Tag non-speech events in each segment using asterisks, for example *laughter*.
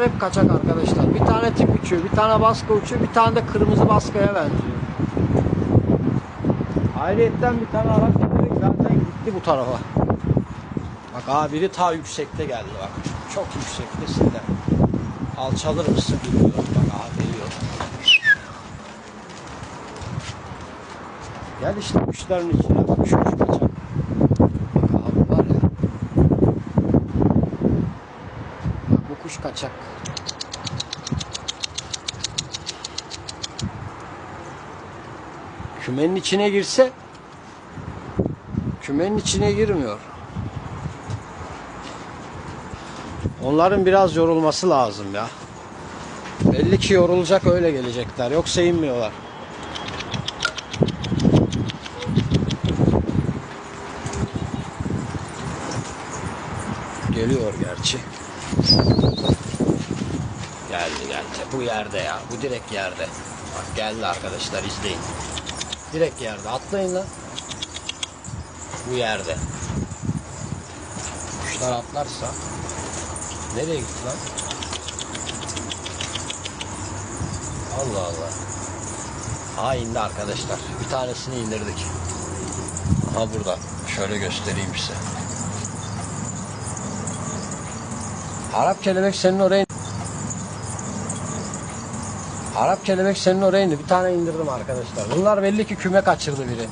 Bunlar hep kaçak arkadaşlar. Bir tane tip uçuyor, bir tane baska uçuyor, bir tane de kırmızı baskaya benziyor. Ayrıyetten bir tane araç getirdik zaten gitti bu tarafa. Bak abi biri ta yüksekte geldi bak. Çok yüksektesin de. Alçalır mısın bilmiyorum bak abi geliyor. Gel işte kuşların içine bak şu kuş kaçak. Bak abi var ya. Bak bu kuş kaçak. Kümenin içine girse kümenin içine girmiyor. Onların biraz yorulması lazım ya. Belli ki yorulacak öyle gelecekler. Yoksa inmiyorlar. Geliyor gerçi. Geldi geldi. Bu yerde ya. Bu direkt yerde. Bak geldi arkadaşlar izleyin. Direkt yerde. Atlayın lan. Bu yerde. Kuşlar atlarsa nereye gitti lan? Allah Allah. Aha indi arkadaşlar. Bir tanesini indirdik. Aha burada. Şöyle göstereyim size. Arap kelebek senin oraya Arap kelebek senin oraya indi. Bir tane indirdim arkadaşlar. Bunlar belli ki küme kaçırdı biri.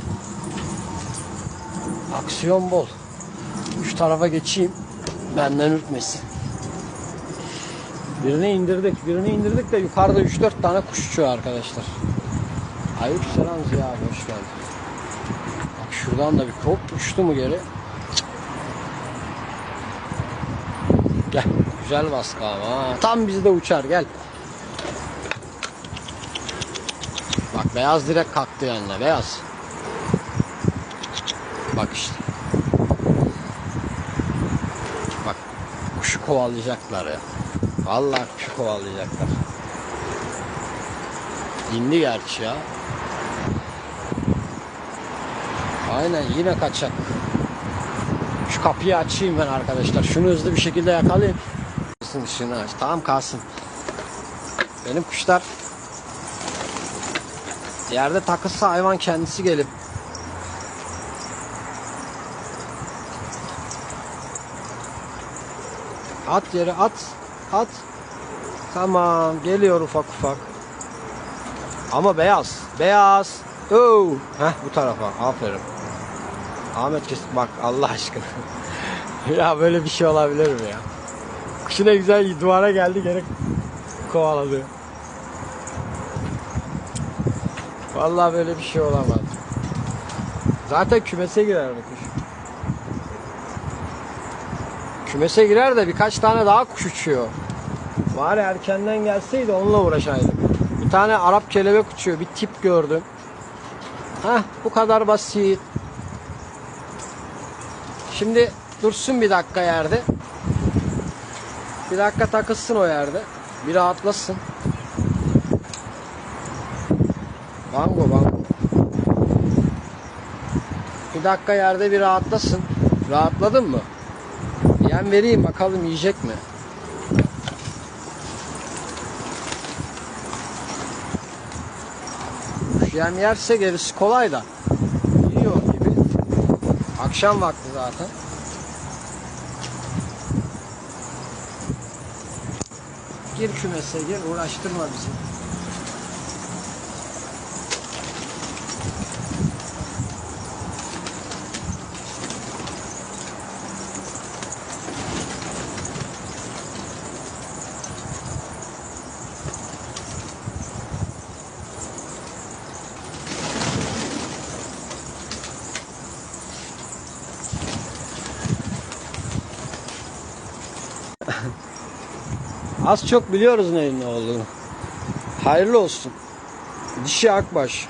Aksiyon bol. Şu tarafa geçeyim. Benden ürkmesin. Birini indirdik. Birini indirdik de yukarıda 3-4 tane kuş uçuyor arkadaşlar. Aleyküm selam Ziya abi hoş geldin. Bak şuradan da bir hop uçtu mu geri? Gel. Güzel baskı ama. Tam bizde uçar gel. Bak beyaz direkt kalktı yanına beyaz. Bak işte. Bak kuşu kovalayacaklar ya. Vallahi kuşu kovalayacaklar. İndi gerçi ya. Aynen yine kaçak. Şu kapıyı açayım ben arkadaşlar. Şunu hızlı bir şekilde yakalayayım. Kalsın ışığını aç. Tamam kalsın. Benim kuşlar yerde takılsa hayvan kendisi gelip At yere at. At. Tamam. Geliyor ufak ufak. Ama beyaz. Beyaz. Oo. Heh bu tarafa. Aferin. Ahmet kes bak Allah aşkına. *laughs* ya böyle bir şey olabilir mi ya? Kuşu güzel duvara geldi geri kovaladı. Vallahi böyle bir şey olamaz. Zaten kümese girer bu kuş. Kümese girer de birkaç tane daha kuş uçuyor. Bari erkenden gelseydi onunla uğraşaydık. Bir tane Arap kelebek uçuyor. Bir tip gördüm. Heh bu kadar basit. Şimdi dursun bir dakika yerde. Bir dakika takılsın o yerde. Bir rahatlasın. Bango bango. Bir dakika yerde bir rahatlasın. Rahatladın mı? Yem vereyim bakalım yiyecek mi? Yem yerse gerisi kolay da. Yiyor gibi. Akşam vakti zaten. Gir kümese gir uğraştırma bizi. Az çok biliyoruz neyin ne olduğunu. Hayırlı olsun. Dişi akbaş.